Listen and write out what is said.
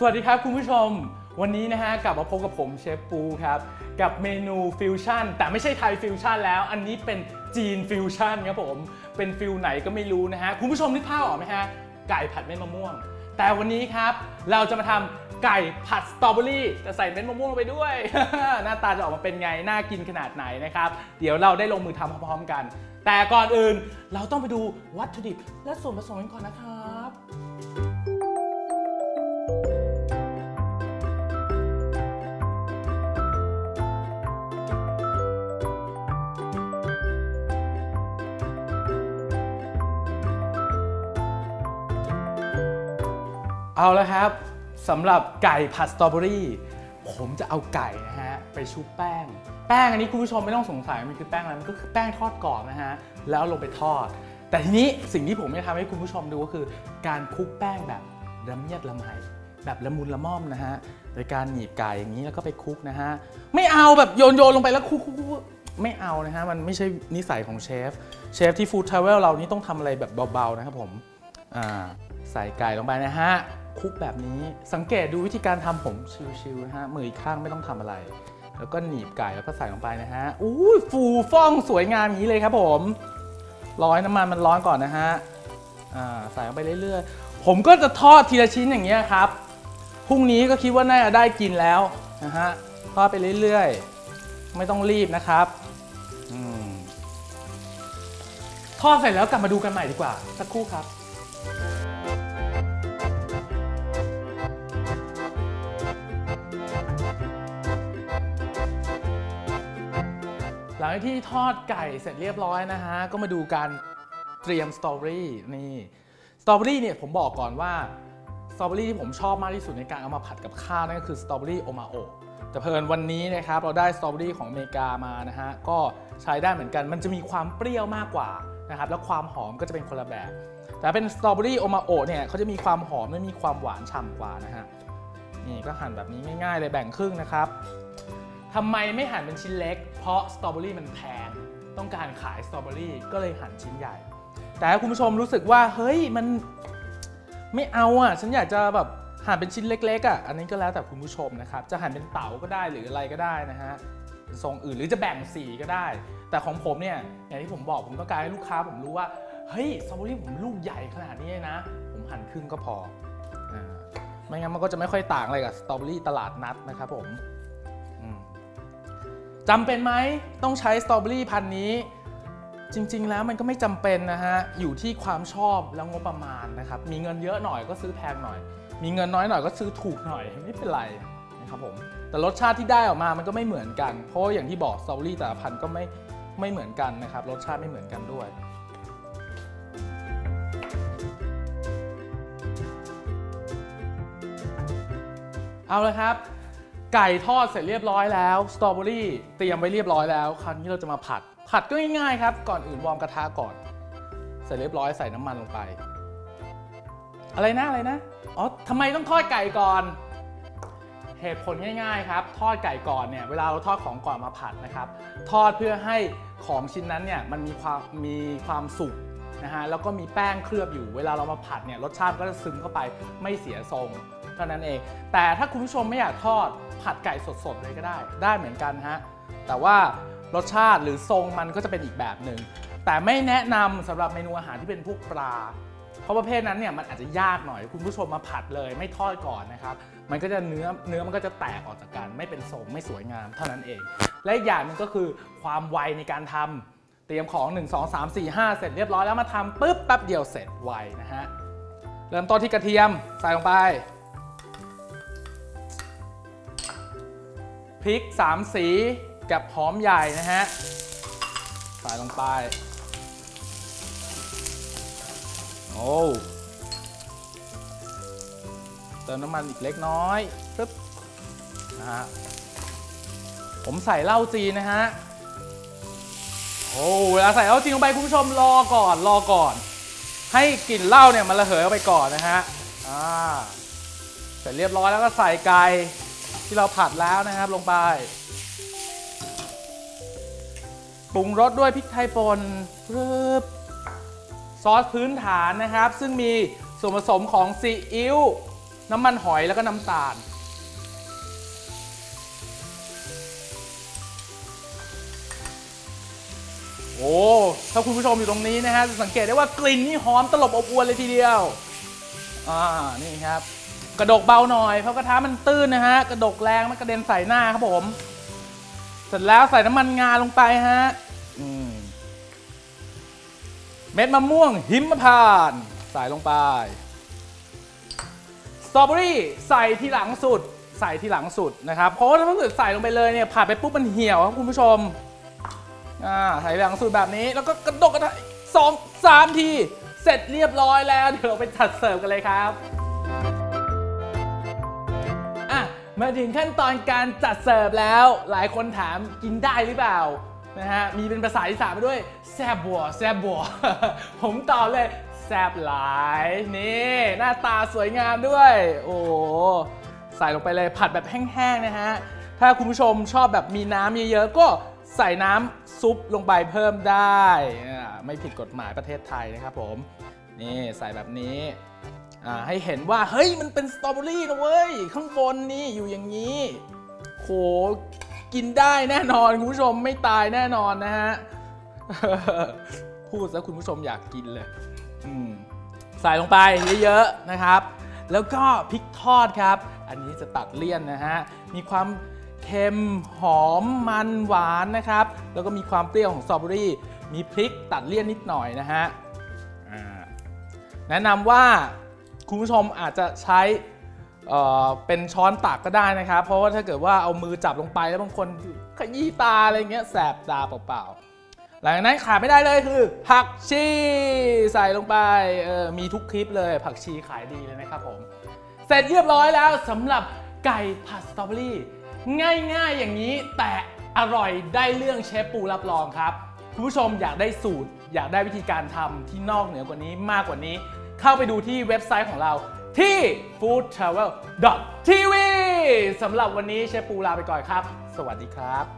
สวัสดีครับคุณผู้ชม วันนี้นะฮะกลับมาพบกับผมเชฟปูครับ กับเมนูฟิวชั่นแต่ไม่ใช่ไทยฟิวชั่นแล้ว อันนี้เป็นจีนฟิวชั่นครับผมเป็นฟิวไหนก็ไม่รู้นะฮะคุณผู้ชมนึกภาพออกไหมฮะไก่ผัดเม็ดมะม่วง แต่วันนี้ครับเราจะมาทำไก่ผัดสตรอเบอรี่จะใส่เม็ดมะม่วงลงไปด้วย หน้าตาจะออกมาเป็นไง น่ากินขนาดไหนนะครับ เดี๋ยวเราได้ลงมือทำพร้อมๆกัน แต่ก่อนอื่นเราต้องไปดูวัตถุดิบและส่วนผสมกันก่อนนะครับ เอาและครับสำหรับไก่ผัดสตรอเบอรี่ผมจะเอาไก่นะฮะไปชุบแป้ง แป้งอันนี้คุณผู้ชมไม่ต้องสงสัยมันคือแป้งอะไรมันก็คือแป้งทอดกรอบนะฮะแล้วลงไปทอด แต่ทีนี้สิ่งที่ผมจะทำให้คุณผู้ชมดูก็คือ การคลุกแป้งแบบละเมียดละไมแบบละมุนละม่อมนะฮะโดยการหนีบไก่อย่างนี้แล้วก็ไปคลุกนะฮะไม่เอาแบบโยนโยนลงไปแล้วคลุกไม่เอานะฮะมันไม่ใช่นิสัยของเชฟเชฟที่ฟู้ดทราเวลเรานี่ต้องทำอะไรแบบเบาๆนะครับผมใส่ไก่ลงไปนะฮะ คุกแบบนี้ สังเกตดูวิธีการทำผมชิวๆนะฮะมืออีกข้างไม่ต้องทำอะไร แล้วก็หนีบไก่แล้วก็ใส่ลงไปนะฮะอู้ยฟูฟ่องสวยงามอย่างนี้เลยครับผมร้อยน้ำมันมันร้อนก่อนนะฮะอ่าใส่ลงไปเรื่อยๆ ผมก็จะทอดทีละชิ้นอย่างเงี้ยครับพรุ่งนี้ก็คิดว่าน่าจะได้กินแล้วนะฮะทอดไปเรื่อยๆ ไม่ต้องรีบนะครับอืมทอดเสร็จแล้วกลับมาดูกันใหม่ดีกว่า สักครู่ครับ หลังจากที่ทอดไก่เสร็จเรียบร้อยนะฮะ ก็มาดูการเตรียมสตรอเบอรี่นี่สตรอเบอรี่เนี่ยผมบอกก่อนว่าสตรอเบอรี่ที่ผมชอบมากที่สุดในการเอามาผัดกับข้าวนั่นก็คือสตรอเบอรี่โอมาโอแต่เพลินวันนี้นะครับเราได้สตรอเบอรี่ของอเมริกามานะฮะก็ใช้ได้เหมือนกัน มันจะมีความเปรี้ยวมากกว่านะครับแล้วความหอมก็จะเป็นคนละแบบ แต่เป็นสตรอเบอรี่โอมาโอเนี่ยเขาจะมีความหอมและมีความหวานฉ่ำกว่านะฮะนี่ก็หั่นแบบนี้ง่าย ๆ เลยแบ่งครึ่งนะครับทำไมไม่หั่นเป็นชิ้นเล็ก ราะสตรอเบอรี่มันแพงต้องการขายสตรอเบอรี่ก็เลยหั่นชิ้นใหญ่ แต่ถ้าคุณผู้ชมรู้สึกว่าเฮ้ยมันไม่เอาอะ ฉันอยากจะแบบหั่นเป็นชิ้นเล็กๆอะอันนี้ก็แล้วแต่คุณผู้ชมนะครับ จะหั่นเป็นเต๋าก็ได้หรืออะไรก็ได้นะฮะทรงอื่นหรือจะแบ่งสีก็ได้ แต่ของผมเนี่ยอย่างที่ผมบอกผมต้องการให้ลูกค้าผมรู้ว่าเฮ้ยสตรอเบอรี่ผมลูกใหญ่ขนาดนี้นะ ผมหั่นครึ่งก็พอไม่งั้นมันก็จะไม่ค่อยต่างอะไรกับสตรอเบอรี่ตลาดนัดนะครับผม จำเป็นไหมต้องใช้สตรอเบอรี่พันธุ์นี้ จริงๆแล้วมันก็ไม่จำเป็นนะฮะ อยู่ที่ความชอบแล้วงบประมาณนะครับ มีเงินเยอะหน่อยก็ซื้อแพงหน่อย มีเงินน้อยหน่อยก็ซื้อถูกหน่อยไม่เป็นไรนะครับผมแต่รสชาติที่ได้ออกมามันก็ไม่เหมือนกัน เพราะอย่างที่บอกสตรอเบอรี่แต่ละพันธุ์ก็ไม่ไม่เหมือนกันนะครับ รสชาติไม่เหมือนกันด้วยเอาละครับ ไก่ทอดเสร็จเรียบร้อยแล้วสตรอเบอรี่เตรียมไว้เรียบร้อยแล้วคราวนี้เราจะมาผัด ผัดก็ง่ายๆครับ ก่อนอื่นวอร์มกระทะก่อน เสร็จเรียบร้อยใส่น้ำมันลงไป อะไรนะอะไรนะอ๋อทำไมต้องทอดไก่ก่อน เหตุผลง่ายๆครับ ทอดไก่ก่อนเนี่ยเวลาเราทอดของก่อนมาผัดนะครับ ทอดเพื่อให้ของชิ้นนั้นเนี่ยมันมีความมีความสุกนะฮะแล้วก็มีแป้งเคลือบอยู่ เวลาเรามาผัดเนี่ยรสชาติก็จะซึมเข้าไปไม่เสียทรง เท่านั้นเอง แต่ถ้าคุณผู้ชมไม่อยากทอดผัดไก่สดๆเลยก็ได้ ได้เหมือนกันฮะ แต่ว่ารสชาติหรือทรงมันก็จะเป็นอีกแบบหนึ่ง แต่ไม่แนะนำสำหรับเมนูอาหารที่เป็นพวกปลา เพราะประเภทนั้นเนี่ยมันอาจจะยากหน่อย คุณผู้ชมมาผัดเลยไม่ทอดก่อนนะครับ มันก็จะเนื้อเนื้อมันก็จะแตกออกจากกัน ไม่เป็นทรงไม่สวยงามเท่านั้นเอง และอย่างหนึงก็คือความไวในการทำเตรียมของ 1 2 3 4 5 เสร็จเรียบร้อยแล้วมาทำปุ๊บแป๊บเดียวเสร็จไวนะฮะ เริ่มต้นที่กระเทียมใส่ลงไป พริก 3 สีกับหอมใหญ่นะฮะใส่ลงไป โอ้เติมน้ำมันอีกเล็กน้อยปึ๊บนะฮะผมใส่เหล้าจีนนะฮะโอ้เวลาใส่เหล้าจีนลงไปคุณผู้ชมรอก่อนรอก่อน ให้กลิ่นเหล้าเนี่ยมันระเหยออกไปก่อนนะฮะอ่าเสร็จเรียบร้อยแล้วก็ใส่ไก่ ที่เราผัดแล้วนะครับลงไป ปรุงรสด้วยพริกไทยป่นปึ๊บซอสพื้นฐานนะครับ ซึ่งมีส่วนผสมของซีอิ๊วน้ำมันหอยแล้วก็น้ำตาล โอ้ ถ้าคุณผู้ชมอยู่ตรงนี้นะฮะจะสังเกตได้ว่ากลิ่นนี่หอมตลบอบอวนเลยทีเดียว อ่า นี่ครับ กระดกเบาหน่อยเพราะกระทะมันตื้นนะฮะ กระดกแรงมันกระเด็นใส่หน้าครับผม เสร็จแล้วใส่น้ำมันงาลงไปฮะมเม็ดมะม่วงหิมพานต์ใส่ลงไป สตรอเบอรี่ใส่ทีหลังสุด ใส่ทีหลังสุดนะครับ เพราะว่าถ้าเกิดใส่ลงไปเลยเนี่ยผัดไปปุ๊บมันเหี่ยวครับคุณผู้ชม อ่า ใส่หลังสุดแบบนี้ แล้วก็กระดกกระทะสองสามที เสร็จเรียบร้อยแล้ว เดี๋ยวไปจัดเสิร์ฟกันเลยครับ มาถึงขั้นตอนการจัดเสิร์ฟแล้ว หลายคนถามกินได้หรือเปล่านะฮะมีเป็นภาษาอีสานมาด้วยแซบบัวแซบบัว ผมตอบเลยแซบหลายนี่หน้าตาสวยงามด้วย โอ้ใส่ลงไปเลยผัดแบบแห้งๆนะฮะถ้าคุณผู้ชมชอบแบบมีน้ำเยอะๆก็ใส่น้ำซุปลงไปเพิ่มได้ ไม่ผิดกฎหมายประเทศไทยนะครับผม นี่ใส่แบบนี้ให้เห็นว่าเฮ้ยมันเป็นสตรอเบอรี่นะเว้ย ข้างบนนี่อยู่อย่างนี้โหกินได้แน่นอนคุณผู้ชมไม่ตายแน่นอนนะฮะพูดซะคุณผู้ชมอยากกินเลยใส่ลงไปเยอะๆนะครับ แล้วก็พริกทอดครับ อันนี้จะตัดเลี่ยนนะฮะมีความเค็มหอมมันหวานนะครับ แล้วก็มีความเปรี้ยวของสตรอเบอรี่ มีพริกตัดเลี่ยนนิดหน่อยนะฮะ แนะนำว่าคุณผู้ชมอาจจะใช้เเป็นช้อนตักก็ได้นะครับ เพราะว่าถ้าเกิดว่าเอามือจับลงไปแล้วบางคนขยี้ตาอะไรเงี้ยแสบตาเปล่าๆ หลังจากนั้นขาดไม่ได้เลยคือ ผักชีใส่ลงไปมีทุกคลิปเลยผักชีขายดีเลยนะครับผม เสร็จเรียบร้อยแล้วสำหรับไก่ผัดสตรอเบอรี่ ง่ายๆอย่างนี้แต่อร่อยได้เรื่องเชฟปูรับรองครับ คุณผู้ชมอยากได้สูตร อยากได้วิธีการทำที่นอกเหนือกว่านี้มากกว่านี้ เข้าไปดูที่เว็บไซต์ของเราที่ foodtravel.tv สำหรับวันนี้เชฟปูลาไปก่อนครับ สวัสดีครับ